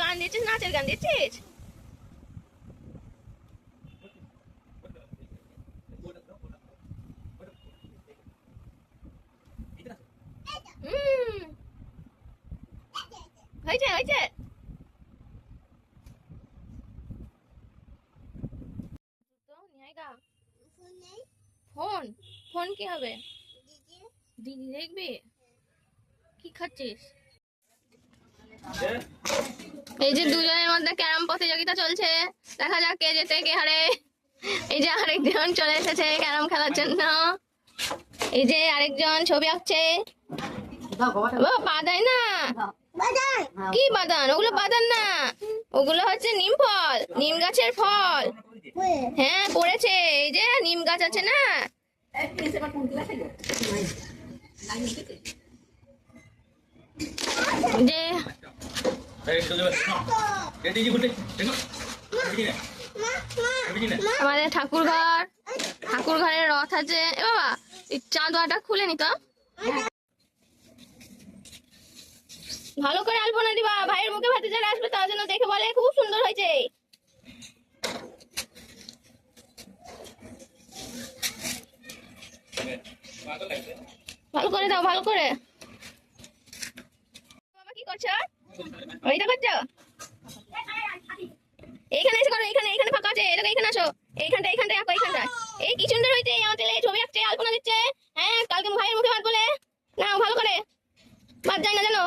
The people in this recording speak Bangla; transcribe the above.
গান দিয়েছিস, নাচের গান দিয়েছিস? হয়েছে হয়েছে। ফোন। ফোন কি হবে? দিদি দেখবি? কি খাচ্ছিস? এই যে দুজনের মধ্যে ক্যারাম প্রতিযোগিতা চলছে। দেখা যাক কে যেতে কে হারে। এই যে আরেকজন চলে এসেছে ক্যারাম খেলার জন্য। এই যে আরেকজন ছবি আঁকছে। বাদাই না? কি বাদান? ওগুলো বাদান না। ওগুলো হচ্ছে নিম ফল, নিম গাছের ফল। হ্যাঁ পড়েছে। এই যে নিম গাছ আছে না যে আমাদের ঠাকুর ঘর ঠাকুর ঘরের রথ আছে। এ বাবা, এই চাঁদোয়াটা খুলে নিত ভালো করে আলপনা দিবা। ভাইয়ের মুখে ভাতে যারা আসবে, তার জন্য দেখে বলে, খুব সুন্দর হয়েছে। ভালো করে দাও, ভালো করে। বাবা, কি করছ? ওইটা করছ এইখানে এসে করো, এইখানে এইখানে ফাঁকা আছে। এটাকে এইখানে আসো। এইখানটা এইখানটা আঁকো এইখানটা এই কি সুন্দর হয়েছে আমার ছেলে ছবি আঁকছে, আলপনা দিচ্ছে। হ্যাঁ কালকে ভাইয়ের মুখে ভাত বলে না ভালো করে। ভাত যায় না জানো